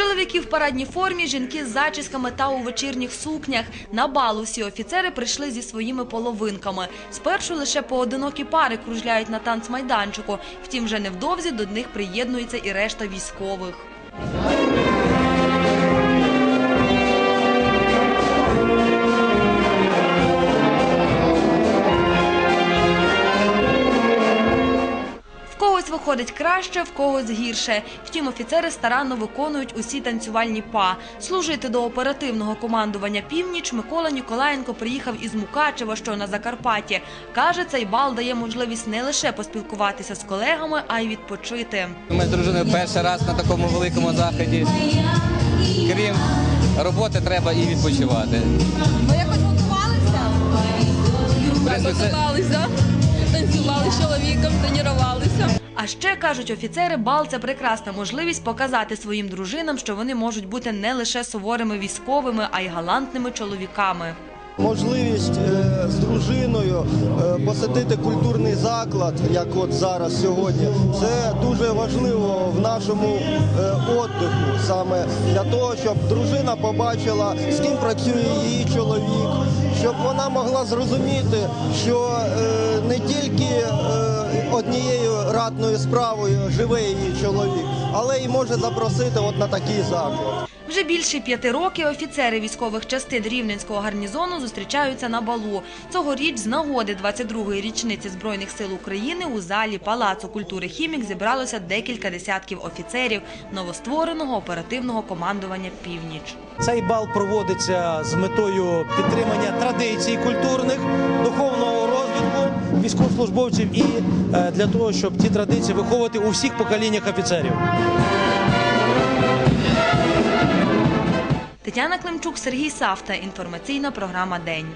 Чоловіки в парадній формі, жінки з зачісками та у вечірніх сукнях. На бал усі офіцери прийшли зі своїми половинками. Спершу лише поодинокі пари кружляють на танцмайданчику. Втім, вже невдовзі до них приєднується і решта військових. Виходить краще, в когось гірше. Втім, офіцери старанно виконують усі танцювальні па. Служити до оперативного командування північ Микола Ніколаєнко приїхав із Мукачева, що на Закарпатті. Каже, цей бал дає можливість не лише поспілкуватися з колегами, а й відпочити. Ми з дружиною перший раз на такому великому заході. Крім роботи, треба і відпочивати. Ви якось готувалися? Принципі, Готувалися, танцювали з чоловіком, ще кажуть офіцери, бал це прекрасна можливість показати своїм дружинам, що вони можуть бути не лише суворими військовими, а й галантними чоловіками. Можливість е, з дружиною е, посетити культурний заклад, як от зараз сьогодні, це дуже важливо в нашому е, отдиху, саме для того, щоб дружина побачила, з ким працює її чоловік, щоб вона могла зрозуміти, що е, не тільки однією ратною справою живе її чоловік, але й може запросити от на такий заклад. Вже більше п'яти років офіцери військових частин Рівненського гарнізону зустрічаються на балу. Цьогоріч з нагоди 22-ї річниці Збройних сил України у залі Палацу культури «Хімік» зібралося декілька десятків офіцерів новоствореного оперативного командування «Північ». Цей бал проводиться з метою підтримання традицій розвитку військовослужбовців і е, для того, щоб ті традиції виховувати у всіх поколіннях офіцерів. Тетяна Климчук, Сергій Савта. Інформаційна програма «День».